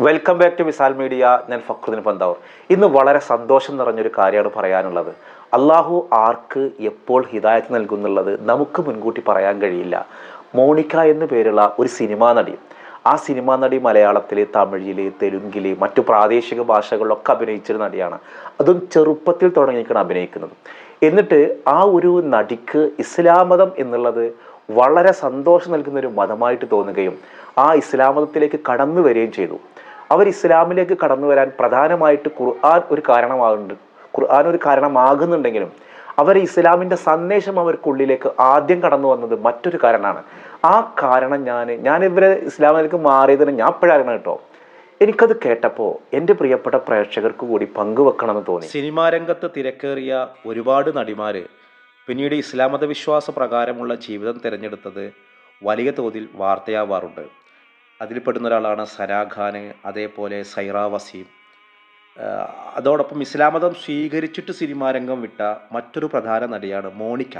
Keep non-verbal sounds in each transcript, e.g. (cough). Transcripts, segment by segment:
Welcome back to Visal media ഞാൻ ഫക്രുദ്ദീൻ പന്താവൂർ. ഇന്ന് വളരെ സന്തോഷം നിറഞ്ഞൊരു കാര്യമാണ് പറയാനുള്ളത്. അള്ളാഹു ആർക്ക് എപ്പോൾ ഹിദായത്ത് നൽകുന്നുള്ളത് നമുക്ക് മുൻകൂട്ടി പറയാൻ കഴിയില്ല. മോണിക്ക എന്നു പേരുള്ള ഒരു സിനിമാ നടി. ആ സിനിമാ നടി മലയാളത്തിൽ തമിഴിൽ തെലുങ്കിൽ മറ്റു പ്രാദേശിക ഭാഷകളിലൊക്കെ അഭിനയിച്ചൊരു നടിയാണ്. അതും ചെറുപ്പത്തിൽ തുടങ്ങിയിട്ടാണ് അഭിനയിക്കുന്നത്. എന്നിട്ട് ആ ഒരു നടിക്ക് ഇസ്ലാം മതം എന്നുള്ളത് വളരെ സന്തോഷം നൽകുന്ന ഒരു മതമായിട്ട് തോന്നുകയും ആ ഇസ്ലാം മതത്തിലേക്ക് കടന്നു വരികയും ചെയ്തു. അവർ ഇസ്ലാമിലേക്ക് കടന്നു വരാൻ പ്രധാനമായിട്ട് ഖുർആൻ ഒരു കാരണമാകുന്നുണ്ട്. ഖുർആൻ ഒരു കാരണമാകുന്നുണ്ടെങ്കിലും അവർ ഇസ്ലാമിന്റെ സന്ദേശം അവർക്കുള്ളിലേക്ക് ആദ്യം കടന്നു വന്നത് മറ്റൊരു കാരണമാണ്. ആ കാരണം ഞാൻ ഞാൻ ഇസ്ലാമിലേക്ക് മാറിയതിന് ഞാൻ അപ്പോഴാണ് കേട്ടോ. എനിക്കത് കേട്ടപ്പോൾ എന്റെ പ്രിയപ്പെട്ട പ്രേക്ഷകർക്ക് കൂടി പങ്കുവെക്കണമെന്ന് തോന്നി. സിനിമാ രംഗത്ത് തിരക്കേറിയ ഒരുപാട് നടിമാർ പിന്നീട് ഇസ്ലാമത വിശ്വാസ പ്രകാരമുള്ള ജീവിതം തിരഞ്ഞെടുത്തത് വലിയ തോതിൽ വാർത്തയാവാറുണ്ട്. അതിൽപ്പെടുന്ന ഒരാളാണ് സനാ ഖാന് അതേപോലെ സൈറ വസീം. അതോടൊപ്പം ഇസ്ലാം മതം സ്വീകരിച്ചിട്ട് സിനിമാ രംഗം വിട്ട മറ്റൊരു പ്രധാന നടിയാണ് മോണിക്ക.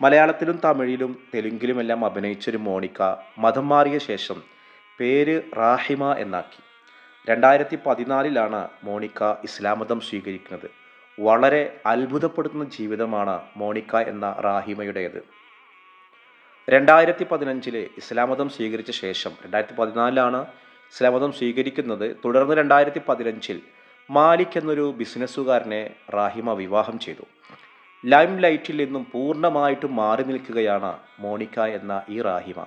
മലയാളത്തിലും തമിഴിലും തെലുങ്കിലുമെല്ലാം അഭിനയിച്ചൊരു മോണിക്ക മതം മാറിയ ശേഷം പേര് റാഹിമ എന്നാക്കി. രണ്ടായിരത്തി പതിനാലിലാണ് മോണിക്ക ഇസ്ലാം മതം സ്വീകരിക്കുന്നത്. വളരെ അത്ഭുതപ്പെടുത്തുന്ന ജീവിതമാണ് മോണിക്ക എന്ന റാഹിമയുടേത്. രണ്ടായിരത്തി പതിനഞ്ചിൽ ഇസ്ലാമതം സ്വീകരിച്ച ശേഷം രണ്ടായിരത്തി പതിനാലിലാണ് ഇസ്ലാമതം സ്വീകരിക്കുന്നത്. തുടർന്ന് രണ്ടായിരത്തി പതിനഞ്ചിൽ മാലിക് എന്നൊരു ബിസിനസ്സുകാരനെ റാഹിമ വിവാഹം ചെയ്തു. ലൈം ലൈറ്റിൽ നിന്നും പൂർണമായിട്ടും മാറി നിൽക്കുകയാണ് മോണിക്ക എന്ന ഈ റാഹിമ.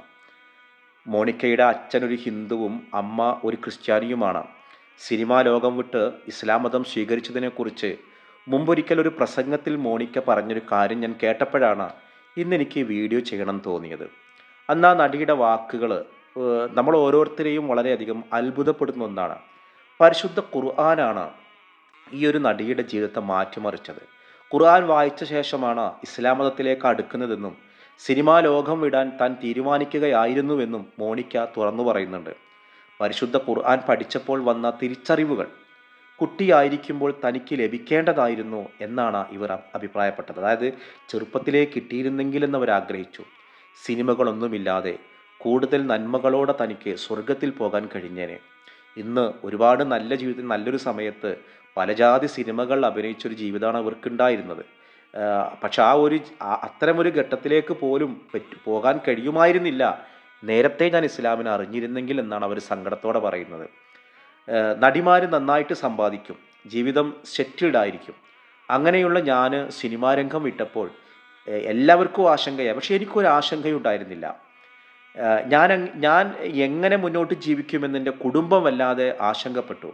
മോണിക്കയുടെ അച്ഛൻ ഒരു ഹിന്ദുവും അമ്മ ഒരു ക്രിസ്ത്യാനിയുമാണ്. സിനിമാ ലോകം വിട്ട് ഇസ്ലാം മതം സ്വീകരിച്ചതിനെക്കുറിച്ച് മുമ്പൊരിക്കൽ ഒരു പ്രസംഗത്തിൽ മോണിക്ക പറഞ്ഞൊരു കാര്യം ഞാൻ കേട്ടപ്പോഴാണ് ഇന്ന് എനിക്ക് വീഡിയോ ചെയ്യണം തോന്നിയത്. അന്ന് ആ നടിയുടെ വാക്കുകൾ നമ്മൾ ഓരോരുത്തരെയും വളരെയധികം അത്ഭുതപ്പെടുന്ന ഒന്നാണ്. പരിശുദ്ധ ഖുർആനാണ് ഈ ഒരു നടിയുടെ ജീവിതത്തെ മാറ്റിമറിച്ചത്. ഖുർആൻ വായിച്ച ശേഷമാണ് ഇസ്ലാം മതത്തിലേക്ക് അടുക്കുന്നതെന്നും സിനിമാ ലോകം വിടാൻ താൻ തീരുമാനിക്കുകയായിരുന്നുവെന്നും മോണിക്ക തുറന്നു പറയുന്നുണ്ട്. പരിശുദ്ധ ഖുർആൻ പഠിച്ചപ്പോൾ വന്ന തിരിച്ചറിവുകൾ കുട്ടിയായിരിക്കുമ്പോൾ തനിക്ക് ലഭിക്കേണ്ടതായിരുന്നു എന്നാണ് ഇവർ അഭിപ്രായപ്പെട്ടത്. അതായത് ചെറുപ്പത്തിലേ കിട്ടിയിരുന്നെങ്കിൽ അവർ ആഗ്രഹിച്ചു സിനിമകളൊന്നുമില്ലാതെ കൂടുതൽ നന്മകളോടെ തനിക്ക് സ്വർഗത്തിൽ പോകാൻ കഴിഞ്ഞേനെ. ഇന്ന് ഒരുപാട് നല്ല ജീവിതത്തിൽ നല്ലൊരു സമയത്ത് പലജാതി സിനിമകൾ അഭിനയിച്ചൊരു ജീവിതമാണ് അവർക്കുണ്ടായിരുന്നത്. പക്ഷെ ആ ഒരു അത്തരമൊരു ഘട്ടത്തിലേക്ക് പോലും പോകാൻ കഴിയുമായിരുന്നില്ല. നേരത്തെ ഞാൻ ഇസ്ലാമിനെ അറിഞ്ഞിരുന്നെങ്കിൽ എന്നാണ് അവർ സങ്കടത്തോടെ പറയുന്നത്. നടിമാർ നന്നായിട്ട് സമ്പാദിക്കും. ജീവിതം സെറ്റിൽഡ് ആയിരിക്കും അങ്ങനെയുള്ള ഞാൻ സിനിമാ രംഗം വിട്ടപ്പോൾ എല്ലാവർക്കും ആശങ്കയാണ് പക്ഷേ എനിക്കൊരു ആശങ്കയുണ്ടായിരുന്നില്ല. ഞാൻ ഞാൻ എങ്ങനെ മുന്നോട്ട് ജീവിക്കുമെന്നെന്റെ കുടുംബം വല്ലാതെ ആശങ്കപ്പെട്ടു.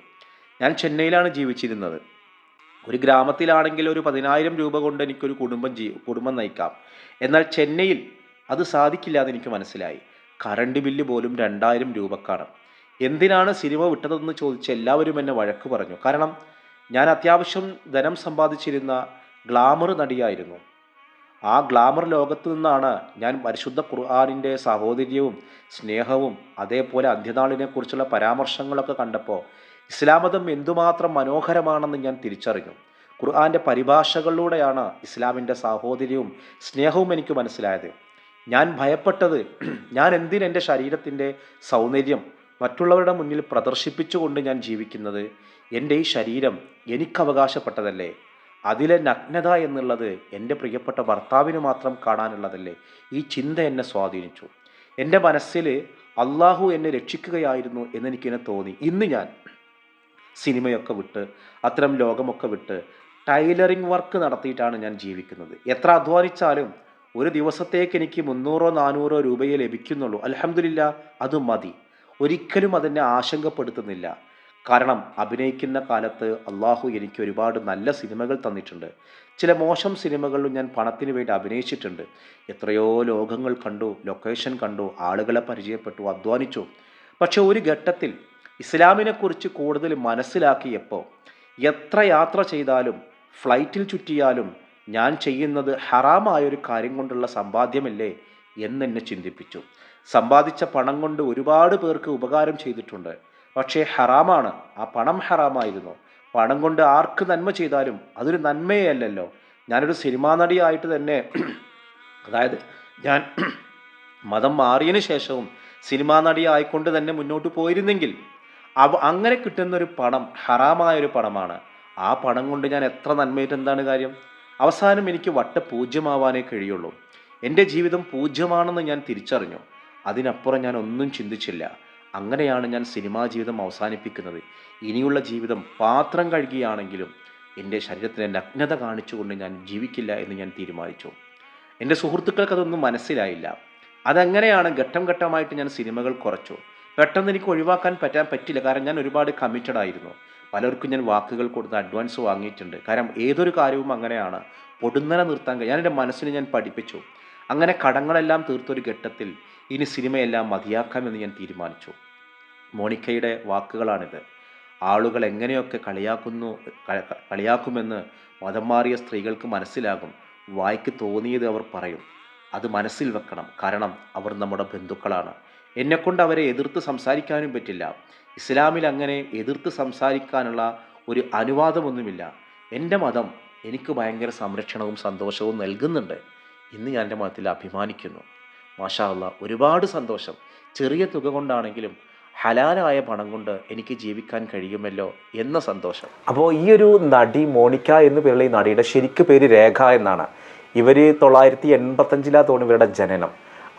ഞാൻ ചെന്നൈയിലാണ് ജീവിച്ചിരുന്നത്. ഒരു ഗ്രാമത്തിലാണെങ്കിൽ ഒരു പതിനായിരം രൂപ കൊണ്ട് എനിക്കൊരു കുടുംബം ജീ കുടുംബം നയിക്കാം. എന്നാൽ ചെന്നൈയിൽ അത് സാധിക്കില്ല എന്ന് എനിക്ക് മനസ്സിലായി. കറണ്ട് ബില്ല് പോലും രണ്ടായിരം രൂപക്കാണ്. എന്തിനാണ് സിനിമ വിട്ടതെന്ന് ചോദിച്ച് എല്ലാവരും എന്നെ വഴക്ക് പറഞ്ഞു. കാരണം ഞാൻ അത്യാവശ്യം ധനം സമ്പാദിച്ചിരുന്ന ഗ്ലാമർ നടിയായിരുന്നു. ആ ഗ്ലാമർ ലോകത്ത് നിന്നാണ് ഞാൻ പരിശുദ്ധ ഖുർആാനിന്റെ സാഹോദര്യവും സ്നേഹവും അതേപോലെ അന്ത്യനാളിനെക്കുറിച്ചുള്ള പരാമർശങ്ങളൊക്കെ കണ്ടപ്പോൾ ഇസ്ലാം മതം എന്തുമാത്രം മനോഹരമാണെന്ന് ഞാൻ തിരിച്ചറിഞ്ഞു. ഖുർആാന്റെ പരിഭാഷകളിലൂടെയാണ് ഇസ്ലാമിന്റെ സാഹോദര്യവും സ്നേഹവും എനിക്ക് മനസ്സിലായത്. ഞാൻ ഭയപ്പെട്ടത് (clears throat) ഞാൻ എന്തിന് എന്റെ ശരീരത്തിന്റെ സൗന്ദര്യം മറ്റുള്ളവരുടെ മുന്നിൽ പ്രദർശിപ്പിച്ചുകൊണ്ട് ഞാൻ ജീവിക്കുന്നത് എന്റെ ഈ ശരീരം എനിക്ക് അവകാശപ്പെട്ടതല്ലേ അതിലെ നഗ്നത എന്നുള്ളത് എന്റെ പ്രിയപ്പെട്ട ഭർത്താവിന് മാത്രം കാണാനുള്ളതല്ലേ? ഈ ചിന്ത എന്നെ സ്വാധീനിച്ചു. എന്റെ മനസ്സിൽ അള്ളാഹു എന്നെ രക്ഷിക്കുകയായിരുന്നു എന്നെനിക്കിനെ തോന്നി. ഇന്ന് ഞാൻ സിനിമയൊക്കെ വിട്ട് അത്തരം ലോകമൊക്കെ വിട്ട് ടൈലറിംഗ് വർക്ക് നടത്തിയിട്ടാണ് ഞാൻ ജീവിക്കുന്നത്. എത്ര അധ്വാനിച്ചാലും ഒരു ദിവസത്തേക്ക് എനിക്ക് മുന്നൂറോ നാനൂറോ രൂപയെ ലഭിക്കുന്നുള്ളൂ. അലഹമില്ല അത് മതി. ഒരിക്കലും അതിനെ ആശങ്കപ്പെടുത്തുന്നില്ല. കാരണം അഭിനയിക്കുന്ന കാലത്ത് അള്ളാഹു എനിക്ക് ഒരുപാട് നല്ല സിനിമകൾ തന്നിട്ടുണ്ട്. ചില മോശം സിനിമകളിലും ഞാൻ പണത്തിന് വേണ്ടി അഭിനയിച്ചിട്ടുണ്ട്. എത്രയോ ലോകങ്ങൾ കണ്ടു ലൊക്കേഷൻ കണ്ടു ആളുകളെ പരിചയപ്പെട്ടു അധ്വാനിച്ചു. പക്ഷെ ഒരു ഘട്ടത്തിൽ ഇസ്ലാമിനെക്കുറിച്ച് കൂടുതൽ മനസ്സിലാക്കിയപ്പോൾ എത്ര യാത്ര ചെയ്താലും ഫ്ലൈറ്റിൽ ചുറ്റിയാലും ഞാൻ ചെയ്യുന്നത് ഹറാമായൊരു കാര്യം കൊണ്ടുള്ള സമ്പാദ്യമല്ലേ എന്നെന്നെ ചിന്തിപ്പിച്ചു. സമ്പാദിച്ച പണം കൊണ്ട് ഒരുപാട് പേർക്ക് ഉപകാരം ചെയ്തിട്ടുണ്ട്. പക്ഷേ ഹറാമാണ്. ആ പണം ഹറാമായിരുന്നു. പണം കൊണ്ട് ആർക്ക് നന്മ ചെയ്താലും അതൊരു നന്മയേ അല്ലല്ലോ ഞാനൊരു സിനിമാ നടിയായിട്ട് തന്നെ (clears throat) അതായത് ഞാൻ (clears throat) മതം മാറിയതിനു ശേഷവും സിനിമാ നടി ആയിക്കൊണ്ട് തന്നെ മുന്നോട്ട് പോയിരുന്നെങ്കിൽ അവ അങ്ങനെ കിട്ടുന്നൊരു പണം ഹറാമായൊരു പണമാണ്. ആ പണം കൊണ്ട് ഞാൻ എത്ര നന്മയിട്ട് എന്താണ് കാര്യം? അവസാനം എനിക്ക് വട്ട പൂജ്യമാവാനേ കഴിയുള്ളൂ. എന്റെ ജീവിതം പൂജ്യമാണെന്ന് ഞാൻ തിരിച്ചറിഞ്ഞു. അതിനപ്പുറം ഞാൻ ഒന്നും ചിന്തിച്ചില്ല. അങ്ങനെയാണ് ഞാൻ സിനിമാ ജീവിതം അവസാനിപ്പിക്കുന്നത്. ഇനിയുള്ള ജീവിതം പാത്രം കഴുകിയാണെങ്കിലും എന്റെ ശരീരത്തിന്റെ നഗ്നത കാണിച്ചുകൊണ്ട് ഞാൻ ജീവിക്കില്ല എന്ന് ഞാൻ തീരുമാനിച്ചു. എന്റെ സുഹൃത്തുക്കൾക്ക് അതൊന്നും മനസ്സിലായില്ല. അതെങ്ങനെയാണ് ഘട്ടം ഘട്ടമായിട്ട് ഞാൻ സിനിമകൾ കുറച്ചു. പെട്ടെന്ന് എനിക്ക് ഒഴിവാക്കാൻ പറ്റാൻ പറ്റില്ല. കാരണം ഞാൻ ഒരുപാട് കമ്മിറ്റഡ് ആയിരുന്നു. പലർക്കും ഞാൻ വാക്കുകൾ കൊടുത്ത് അഡ്വാൻസ് വാങ്ങിയിട്ടുണ്ട്. കാരണം ഏതൊരു കാര്യവും അങ്ങനെയാണ്. പൊടുന്നനെ നിർത്താൻ ഞാൻ എന്റെ മനസ്സിനെ ഞാൻ പഠിപ്പിച്ചു. അങ്ങനെ കടങ്ങളെല്ലാം തീർത്തൊരു ഘട്ടത്തിൽ ഇനി സിനിമയെല്ലാം മതിയാക്കാമെന്ന് ഞാൻ തീരുമാനിച്ചു. മോണിക്കയുടെ വാക്കുകളാണിത്. ആളുകൾ എങ്ങനെയൊക്കെ കളിയാക്കുന്നു കളിയാക്കുമെന്ന് മതം മാറിയ സ്ത്രീകൾക്ക് മനസ്സിലാകും. വായിക്ക് തോന്നിയത് അവർ പറയും. അത് മനസ്സിൽ വെക്കണം. കാരണം അവർ നമ്മുടെ ബന്ധുക്കളാണ്. എന്നെക്കൊണ്ട് അവരെ എതിർത്ത് സംസാരിക്കാനും പറ്റില്ല. ഇസ്ലാമിൽ അങ്ങനെ എതിർത്ത് സംസാരിക്കാനുള്ള ഒരു അനുവാദമൊന്നുമില്ല. എന്റെ മതം എനിക്ക് ഭയങ്കര സംരക്ഷണവും സന്തോഷവും നൽകുന്നുണ്ട്. ഇന്ന് ഞാൻ എന്റെ മതത്തിൽ അഭിമാനിക്കുന്നു. മാഷാ ഒരുപാട് സന്തോഷം. ചെറിയ തുക കൊണ്ടാണെങ്കിലും ഹലാലായ പണം കൊണ്ട് എനിക്ക് ജീവിക്കാൻ കഴിയുമല്ലോ എന്ന സന്തോഷം. അപ്പോൾ ഈ ഒരു നടി മോണിക്ക എന്ന് പേരുള്ള ഈ നടിയുടെ ശരിക്കും പേര് രേഖ എന്നാണ്. ഇവർ തൊള്ളായിരത്തി എൺപത്തഞ്ചിലാണ് തോന്നുന്നു ഇവരുടെ ജനനം.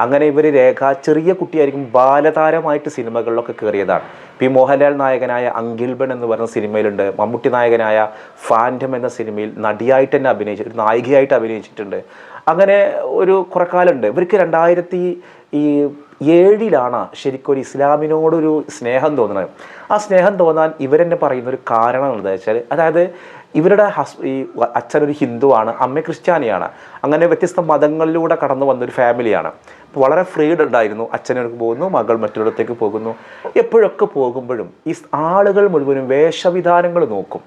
അങ്ങനെ ഇവർ രേഖ ചെറിയ കുട്ടിയായിരിക്കും ബാലതാരമായിട്ട് സിനിമകളിലൊക്കെ കയറിയതാണ്. പി മോഹൻലാൽ നായകനായ അങ്കിൽബൺ എന്ന് പറയുന്ന സിനിമയിലുണ്ട്. മമ്മൂട്ടി നായകനായ ഫാൻഡം എന്ന സിനിമയിൽ നടിയായിട്ട് തന്നെ അഭിനയിച്ചിട്ടുണ്ട് നായികയായിട്ട് അഭിനയിച്ചിട്ടുണ്ട്. അങ്ങനെ ഒരു കുറേ കാലമുണ്ട്. ഇവർക്ക് രണ്ടായിരത്തി ഈ ഏഴിലാണ് ശരിക്കും ഒരു ഇസ്ലാമിനോടൊരു സ്നേഹം തോന്നുന്നത്. ആ സ്നേഹം തോന്നാൻ ഇവരെന്നെ പറയുന്ന ഒരു കാരണം എന്താ വെച്ചാൽ അതായത് ഇവരുടെ ഹസ് ഈ അച്ഛനൊരു ഹിന്ദുവാണ് അമ്മ ക്രിസ്ത്യാനിയാണ്. അങ്ങനെ വ്യത്യസ്ത മതങ്ങളിലൂടെ കടന്നു വന്നൊരു ഫാമിലിയാണ്. അപ്പോൾ വളരെ ഫ്രീഡ് ഉണ്ടായിരുന്നു. അച്ഛനടുക്ക് പോകുന്നു മകൾ മറ്റൊരിടത്തേക്ക് പോകുന്നു. എപ്പോഴൊക്കെ പോകുമ്പോഴും ഈ ആളുകൾ മുഴുവനും വേഷവിധാനങ്ങൾ നോക്കും.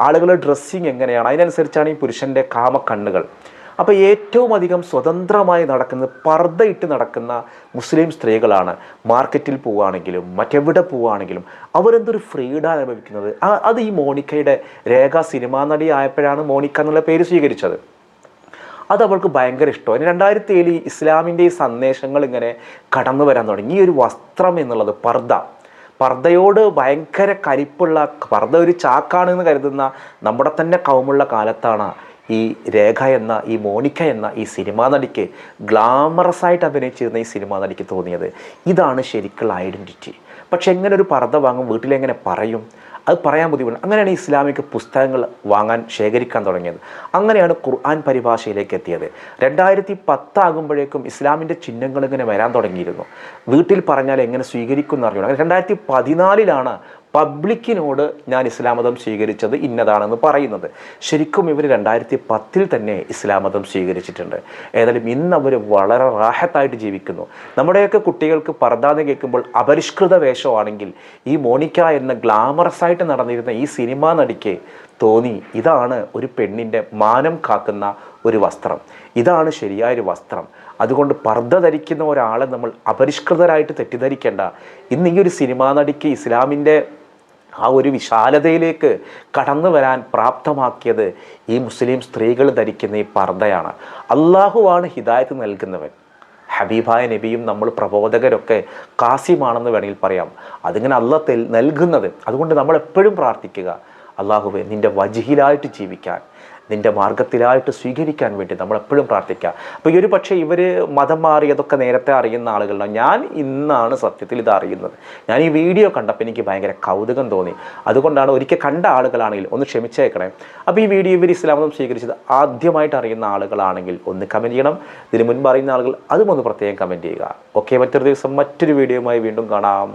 ആളുകളുടെ ഡ്രസ്സിങ് എങ്ങനെയാണ്? അതിനനുസരിച്ചാണ് ഈ പുരുഷന്റെ കാമക്കണ്ണുകൾ. അപ്പോൾ ഏറ്റവും അധികം സ്വതന്ത്രമായി നടക്കുന്നത് പർദ്ദയിട്ട് നടക്കുന്ന മുസ്ലിം സ്ത്രീകളാണ് മാർക്കറ്റിൽ പോവുകയാണെങ്കിലും മറ്റെവിടെ പോവുകയാണെങ്കിലും അവരെന്തൊരു ഫ്രീഡം അനുഭവിക്കുന്നത്? അത് ഈ മോണിക്കയുടെ രേഖ സിനിമാ നടി ആയപ്പോഴാണ് മോണിക്ക എന്നുള്ള പേര് സ്വീകരിച്ചത്. അത് അവൾക്ക് ഭയങ്കര ഇഷ്ടമാണ് രണ്ടായിരത്തി ഏഴിൽ ഇസ്ലാമിന്റെ ഈ സന്ദേശങ്ങൾ ഇങ്ങനെ കടന്നു വരാൻ തുടങ്ങി. ഈ ഒരു വസ്ത്രം എന്നുള്ളത് പർദ്ദ. പർദ്ദയോട് ഭയങ്കര കരിപ്പുള്ള പർദ്ദ ഒരു ചാക്കാണെന്ന് കരുതുന്ന നമ്മുടെ തന്നെ കൗമുള്ള കാലത്താണ് ഈ രേഖ എന്ന ഈ മോണിക്ക എന്ന ഈ സിനിമാ നടിക്ക് ഗ്ലാമറസ് ആയിട്ട് അഭിനയിച്ചിരുന്ന ഈ സിനിമാ നടിക്ക് തോന്നിയത്. ഇതാണ് ശരിക്കുള്ള ഐഡന്റിറ്റി പക്ഷെ എങ്ങനെ ഒരു പർദ്ദ വാങ്ങും വീട്ടിലെങ്ങനെ പറയും? അത് പറയാൻ ബുദ്ധിമുട്ട് അങ്ങനെയാണ് ഇസ്ലാമിക പുസ്തകങ്ങൾ വാങ്ങാൻ ശേഖരിക്കാൻ തുടങ്ങിയത്. അങ്ങനെയാണ് ഖുർആൻ പരിഭാഷയിലേക്ക് എത്തിയത്. രണ്ടായിരത്തി പത്താകുമ്പോഴേക്കും ഇസ്ലാമിന്റെ ചിഹ്നങ്ങൾ ഇങ്ങനെ വരാൻ തുടങ്ങിയിരുന്നു. വീട്ടിൽ പറഞ്ഞാൽ എങ്ങനെ സ്വീകരിക്കും എന്ന് അറിയണം രണ്ടായിരത്തി പതിനാലിലാണ് പബ്ലിക്കിനോട് ഞാൻ ഇസ്ലാം മതം സ്വീകരിച്ചത് ഇന്നതാണെന്ന് പറയുന്നത്. ശരിക്കും ഇവർ രണ്ടായിരത്തി പത്തിൽ തന്നെ ഇസ്ലാം മതം സ്വീകരിച്ചിട്ടുണ്ട്. ഏതായാലും ഇന്ന് അവർ വളരെ റാഹത്തായിട്ട് ജീവിക്കുന്നു. നമ്മുടെയൊക്കെ കുട്ടികൾക്ക് പർദ്ദാന്ന് കേൾക്കുമ്പോൾ അപരിഷ്കൃത വേഷമാണെങ്കിൽ ഈ മോണിക്ക എന്ന ഗ്ലാമറസ് ആയിട്ട് നടന്നിരുന്ന ഈ സിനിമ നടിക്ക് തോന്നി ഇതാണ് ഒരു പെണ്ണിന്റെ മാനം കാക്കുന്ന ഒരു വസ്ത്രം. ഇതാണ് ശരിയായൊരു വസ്ത്രം. അതുകൊണ്ട് പർദ്ദ ധരിക്കുന്ന ഒരാളെ നമ്മൾ അപരിഷ്കൃതരായിട്ട് തെറ്റിദ്ധരിക്കേണ്ട. ഇന്ന് ഈ ഒരു സിനിമാ നടിക്ക് ഇസ്ലാമിന്റെ ആ ഒരു വിശാലതയിലേക്ക് കടന്നു വരാൻ പ്രാപ്തമാക്കിയത് ഈ മുസ്ലിം സ്ത്രീകൾ ധരിക്കുന്ന ഈ പർദ്ദയാണ്. അള്ളാഹുവാണ് ഹിദായത്ത് നൽകുന്നവൻ. ഹബീബായ നബിയും നമ്മൾ പ്രബോധകരൊക്കെ കാസിമാണെന്ന് വേണമെങ്കിൽ പറയാം. അതിങ്ങനെ അള്ളത്തിൽ തെൽ നൽകുന്നത്. അതുകൊണ്ട് നമ്മൾ എപ്പോഴും പ്രാർത്ഥിക്കുക അള്ളാഹുവെ നിന്റെ വജിഹിലായിട്ട് ജീവിക്കാൻ നിന്റെ മാർഗത്തിലായിട്ട് സ്വീകരിക്കാൻ വേണ്ടി നമ്മൾ എപ്പോഴും പ്രാർത്ഥിക്കുക അപ്പോൾ ഈ ഒരു പക്ഷേ ഇവർ മതം മാറിയതൊക്കെ നേരത്തെ അറിയുന്ന ആളുകളാണ് ഞാൻ ഇന്നാണ് സത്യത്തിൽ ഇത് അറിയുന്നത്. ഞാൻ ഈ വീഡിയോ കണ്ടപ്പോൾ എനിക്ക് ഭയങ്കര കൗതുകം തോന്നി. അതുകൊണ്ടാണ് ഒരിക്കൽ കണ്ട ആളുകളാണെങ്കിൽ ഒന്ന് ക്ഷമിച്ചേക്കണേ. അപ്പോൾ ഈ വീഡിയോ ഇവർ ഇസ്ലാം മതം സ്വീകരിച്ചത് ആദ്യമായിട്ട് അറിയുന്ന ആളുകളാണെങ്കിൽ ഒന്ന് കമന്റ് ചെയ്യണം. ഇതിന് മുൻപ് അറിയുന്ന ആളുകൾ അതും ഒന്ന് പ്രത്യേകം കമന്റ് ചെയ്യുക. ഓക്കെ മറ്റൊരു ദിവസം മറ്റൊരു വീഡിയോയുമായി വീണ്ടും കാണാം.